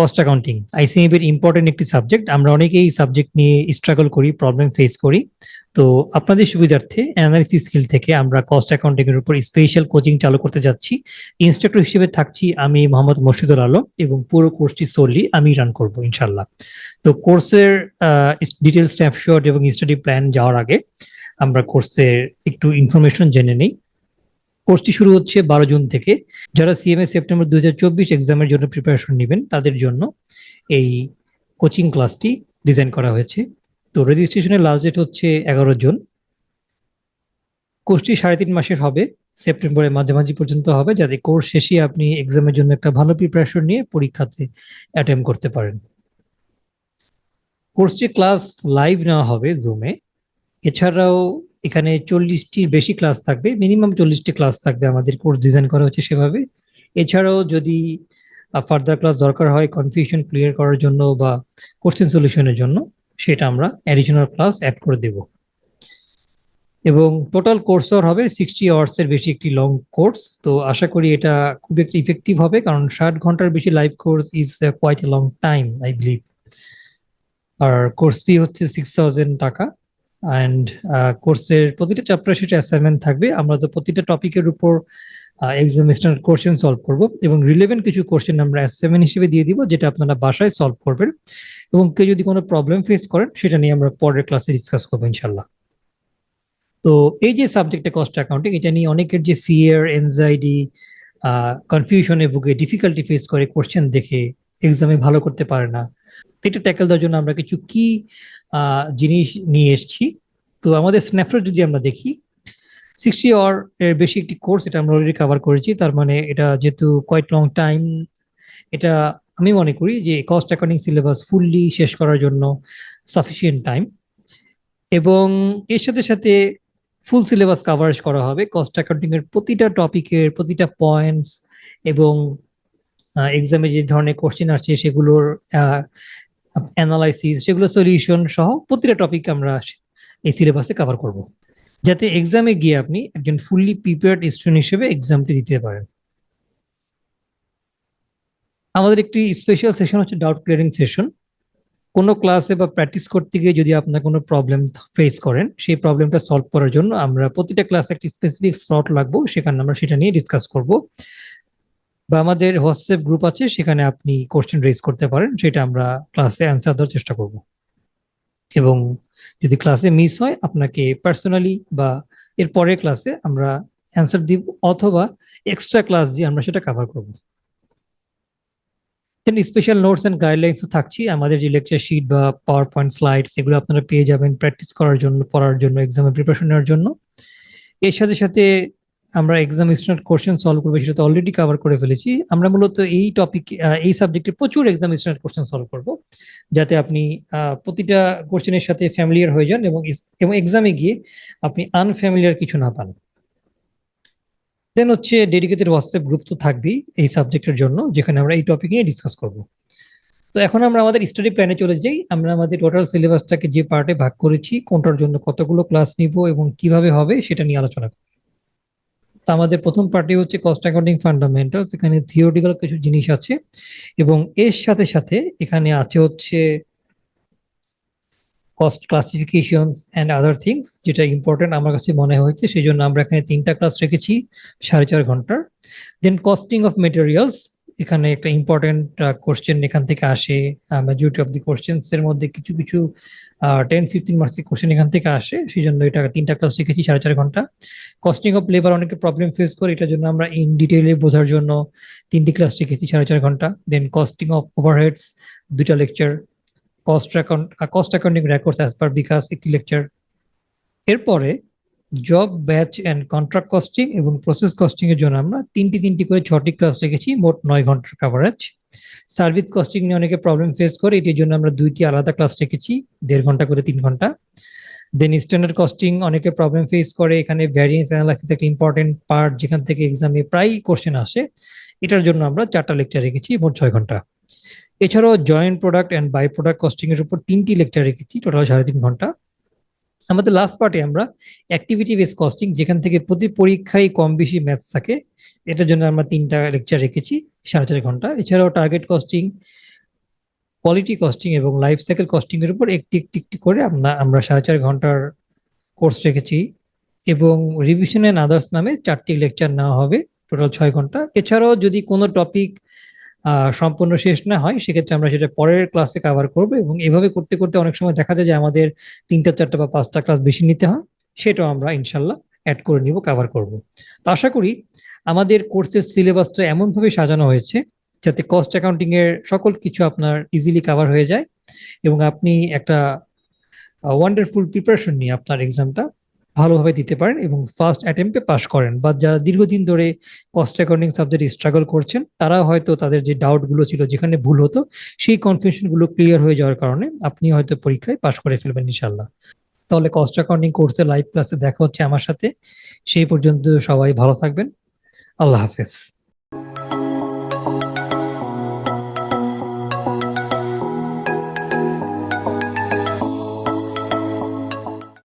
Cost accounting আইসিএব এর important একটি subject আমরা অনেকেই সাবজেক্ট নিয়ে স্ট্রাগল করি প্রবলেম ফেস করি। তো আপনাদের সুবিধার্থে অ্যানালিসিস স্কিল থেকে আমরা কস্ট অ্যাকাউন্টিং এর উপর স্পেশাল কোচিং চালু করতে যাচ্ছি। ইনস্ট্রাক্টর হিসেবে থাকছি আমি মোহাম্মদ মর্শিদুল আলম এবং পুরো কোর্সটি সোললি আমি রান করব ইনশাল্লাহ তো কোর্সের ডিটেল স্ন্যাপশট এবং স্টাডি প্ল্যান যাওয়ার আগে আমরা কোর্সের একটু ইনফরমেশন জেনে নিই। কোর্সটি শুরু হচ্ছে বারো জুন থেকে। যারা সিএমএ সেপ্টেম্বর দু হাজার চব্বিশ এক্সামের জন্য প্রিপারেশন নেবেন, তাদের জন্য এই কোচিং ক্লাসটি ডিজাইন করা হয়েছে। তো রেজিস্ট্রেশনের লাস্ট ডেট হচ্ছে এগারো জুন। কোর্সটি সাড়ে তিন মাসের হবে সেপ্টেম্বরের মাঝামাঝি পর্যন্ত হবে, যাতে কোর্স শেষে আপনি এক্সামের জন্য একটা ভালো প্রিপারেশন নিয়ে পরীক্ষাতে অ্যাটেম্প করতে পারেন। কোর্সটি ক্লাস লাইভ নেওয়া হবে জুমে এছাড়াও এখানে চল্লিশটির বেশি ক্লাস থাকবে মিনিমাম চল্লিশটি ক্লাস থাকবে আমাদের কোর্স ডিজাইন করা হচ্ছে সেভাবে। এছাড়াও যদি ফার্দার ক্লাস দরকার হয় কনফিউশন ক্লিয়ার করার জন্য বা কোশ্চেন সলিউশনের জন্য, সেটা আমরা অ্যাডিশনাল ক্লাস অ্যাড করে দেব। এবং টোটাল কোর্স হবে সিক্সটি আওয়ার্সের বেশি একটি লং কোর্স তো আশা করি এটা খুব একটি ইফেক্টিভ হবে, কারণ ষাট ঘণ্টার বেশি live course is quite a long time I believe R course fee হচ্ছে সিক্স থাউজেন্ড টাকা। অ্যান্ড কোর্সের প্রতিটা চ্যাপ্টার সেটা অ্যাসাইনমেন্ট থাকবে। আমরা তো প্রতিটা টপিকের উপর এক্সামিনেশন কোশ্চেন সলভ করব এবং রিলেভেন্ট কিছু কোশ্চেন আমরা অ্যাসাইনমেন্ট হিসেবে দিয়ে দিব যেটা আপনারা বাসায় সলভ করবেন। এবং কেউ যদি কোনো প্রবলেম ফেস করেন, সেটা নিয়ে আমরা পরের ক্লাসে ডিসকাস করব ইনশাল্লাহ তো এই যে সাবজেক্টে কস্ট অ্যাকাউন্টিং এটা নিয়ে অনেকের যে ফিয়ার এনজাইটি কনফিউশনে ভুগে ডিফিকাল্টি ফেস করে কোশ্চেন দেখে এক্সামে ভালো করতে পারে না। এটা ট্যাকেল দেওয়ার জন্য আমরা কিছু কি জিনিস নিয়ে এসেছি। তো আমাদের স্ন্যাপশট যদি আমরা দেখি সিক্সটি আওয়ার এর বেশি একটি কোর্স এটা আমরা অলরেডি কভার করেছি। তার মানে এটা যেহেতু কোয়াইট লং টাইম এটা আমি মনে করি যে কস্ট অ্যাকাউন্টিং সিলেবাস ফুললি শেষ করার জন্য সাফিসিয়েন্ট টাইম এবং এর সাথে সাথে ফুল সিলেবাস কাভারেজ করা হবে। কস্ট অ্যাকাউন্টিং এর প্রতিটা টপিকের প্রতিটা পয়েন্টস এবং এক্সামে যে ধরনের কোশ্চেন আসছে, সেগুলোর অ্যানালাইসিস সেগুলো সলিউশন সহ প্রতিটা টপিক আমরা এই সিলেবাসে কভার করব। যাতে এক্সামে গিয়ে আপনি একজন ফুললি প্রিপেয়ার্ড স্টুডেন্ট হিসেবে এক্সামটি দিতে পারেন। আমাদের একটি স্পেশাল সেশন হচ্ছে ডাউট ক্লিয়ারিং সেশন কোনো ক্লাসে বা প্র্যাকটিস করতে গিয়ে যদি আপনার কোনো প্রবলেম ফেস করেন, সেই প্রবলেমটা সলভ করার জন্য আমরা প্রতিটা ক্লাসে একটি স্পেসিফিক স্লট লাগবো, সেখানে আমরা সেটা নিয়ে ডিসকাস করব। বা আমাদের হোয়াটসঅ্যাপ গ্রুপ আছে, সেখানে আপনি কোশ্চেন রেজ করতে পারেন, সেটা আমরা ক্লাসে অ্যান্সার দেওয়ার চেষ্টা করব। এবং যদি ক্লাসে মিস হয়, আপনাকে পার্সোনালি বা এর পরের ক্লাসে আমরা অ্যান্সার দিব, অথবা এক্সট্রা ক্লাস দিয়ে আমরা সেটা কভার করব। Then special notes and guidelines থাকছি আমাদের যে লেকচার শিট বা পাওয়ার পয়েন্ট স্লাইডস এগুলো আপনারা পেয়ে যাবেন প্র্যাকটিস করার জন্য, পড়ার জন্য এক্সামের প্রিপারেশন নেওয়ার জন্য। এর সাথে সাথে আমরা এক্সাম স্ট্যান্ডার্ড কোশ্চেন সলভ করব, সেটা তো অলরেডি কভার করে ফেলেছি। আমরা মূলত এই টপিক এই সাবজেক্টে প্রচুর এক্সাম স্ট্যান্ডার্ড কোশ্চেন সলভ করব, যাতে আপনি প্রতিটা কোশ্চেনের সাথে ফ্যামিলিয়ার হয়ে যান এবং এবং এক্সামে গিয়ে আপনি আনফ্যামিলিয়ার কিছু না পান। দেন হচ্ছে ডেডিকেটেড হোয়াটসঅ্যাপ গ্রুপ তো থাকবেই এই সাবজেক্টের জন্য, যেখানে আমরা এই টপিক নিয়ে ডিসকাস করব। তো এখন আমরা আমাদের স্টাডি প্ল্যানে চলে যাই। আমরা আমাদের টোটাল সিলেবাসটাকে যে পার্টে ভাগ করেছি, কোনটার জন্য কতগুলো ক্লাস নিব এবং কীভাবে হবে, সেটা নিয়ে আলোচনা করব। আমাদের প্রথম পার্টি হচ্ছে কস্ট অ্যাকাউন্টিং ফান্ডামেন্টাল এখানে থিওরিটিক্যাল কিছু জিনিস আছে। এবং এর সাথে সাথে এখানে আছে হচ্ছে cost classifications and other things যেটা ইম্পর্টেন্ট আমার কাছে মনে হয়েছে সেই জন্য আমরা এখানে তিনটা ক্লাস রেখেছি, সাড়ে চার ঘণ্টার। দেন কস্টিং অফ মেটেরিয়ালস এখানে একটা ইম্পর্টেন্ট কোশ্চেন এখান থেকে আসে মেজরিটি অফ দি কোশ্চেন্স এর মধ্যে কিছু কিছু টেন ফিফটিন মার্কসের কোশ্চেন এখান থেকে আসে সেই জন্য এটা তিনটা ক্লাস শিখেছি সাড়ে চার ঘণ্টা। কস্টিং অফ লেবার অনেকে প্রবলেম ফেস করে, এটার জন্য আমরা ইন ডিটেলে বোঝার জন্য তিনটি ক্লাস শিখেছি সাড়ে চার ঘণ্টা। দেন কস্টিং অফ ওভারহেডস দুইটা lecture cost account cost accounting records as per বিকাশ, একটি লেকচার এরপরে job batch and contract costing এবং প্রসেস কস্টিং এর জন্য আমরা তিনটি তিনটি করে ছটি ক্লাস রেখেছি, মোট নয় ঘণ্টার কাভারেজ সার্ভিস কস্টিং নিয়ে অনেকে প্রবলেম ফেস করে, এটির জন্য আমরা দুইটি আলাদা ক্লাস রেখেছি, দেড় ঘণ্টা করে তিন ঘণ্টা। দেন স্ট্যান্ডার্ড কস্টিং অনেকে প্রবলেম ফেস করে, এখানে ভ্যারিয়েন্স অ্যানালাইসিস একটা ইম্পর্টেন্ট পার্ট যেখান থেকে এক্সামে প্রায় কোশ্চেন আসে। এটার জন্য আমরা চারটা লেকচার রেখেছি, মোট ছয় ঘণ্টা। এছাড়াও joint product and by product costing এর উপর তিনটি লেকচার রেখেছি টোটাল সাড়ে তিন ঘণ্টা। আমাদের লাস্ট পার্টে আমরা অ্যাক্টিভিটি বেস কস্টিং যেখান থেকে প্রতি পরীক্ষায় কম বেশি ম্যাথস থাকে, এটার জন্য আমরা তিনটা লেকচার রেখেছি, সাড়ে চার ঘণ্টা। এছাড়াও টার্গেট কস্টিং কোয়ালিটি কস্টিং এবং লাইফ সাইকেল কস্টিং এর উপর একটি একটি একটি করে আমরা আমরা সাড়ে চার ঘণ্টার কোর্স রেখেছি এবং রিভিশন এন্ড আদার্স নামে চারটি লেকচার নেওয়া হবে টোটাল ছয় ঘণ্টা। এছাড়াও যদি কোনো টপিক সম্পূর্ণ শেষ না হয়, সেক্ষেত্রে আমরা সেটা পরের ক্লাসে কভার করব এবং এভাবে করতে করতে অনেক সময় দেখা যায় যে আমাদের তিনটা, চারটা বা পাঁচটা ক্লাস বেশি নিতে হয়, সেটাও আমরা ইনশাল্লাহ অ্যাড করে নিব কভার করব। তো আশা করি আমাদের কোর্সের সিলেবাসটা এমনভাবে সাজানো হয়েছে যাতে কস্ট অ্যাকাউন্টিং এর সকল কিছু আপনার ইজিলি কাভার হয়ে যায় এবং আপনি একটা ওয়ান্ডারফুল প্রিপারেশন নিয়ে আপনার এক্সামটা ভালোভাবে দিতে পারেন এবং ফার্স্ট অ্যাটেম্পে পাশ করেন। বা যারা দীর্ঘদিন ধরে কস্ট অ্যাকাউন্টিং সাবজেক্ট স্ট্রাগল করছেন তারা হয়তো তাদের যে ডাউটগুলো ছিল, যেখানে ভুল হতো, সেই কনফিউশনগুলো ক্লিয়ার হয়ে যাওয়ার কারণে আপনি হয়তো পরীক্ষায় পাশ করে ফেলবেন ইনশাল্লাহ তাহলে কস্ট অ্যাকাউন্টিং কোর্সে লাইভ ক্লাসে দেখা হচ্ছে আমার সাথে। সেই পর্যন্ত সবাই ভালো থাকবেন। আল্লাহ হাফেজ।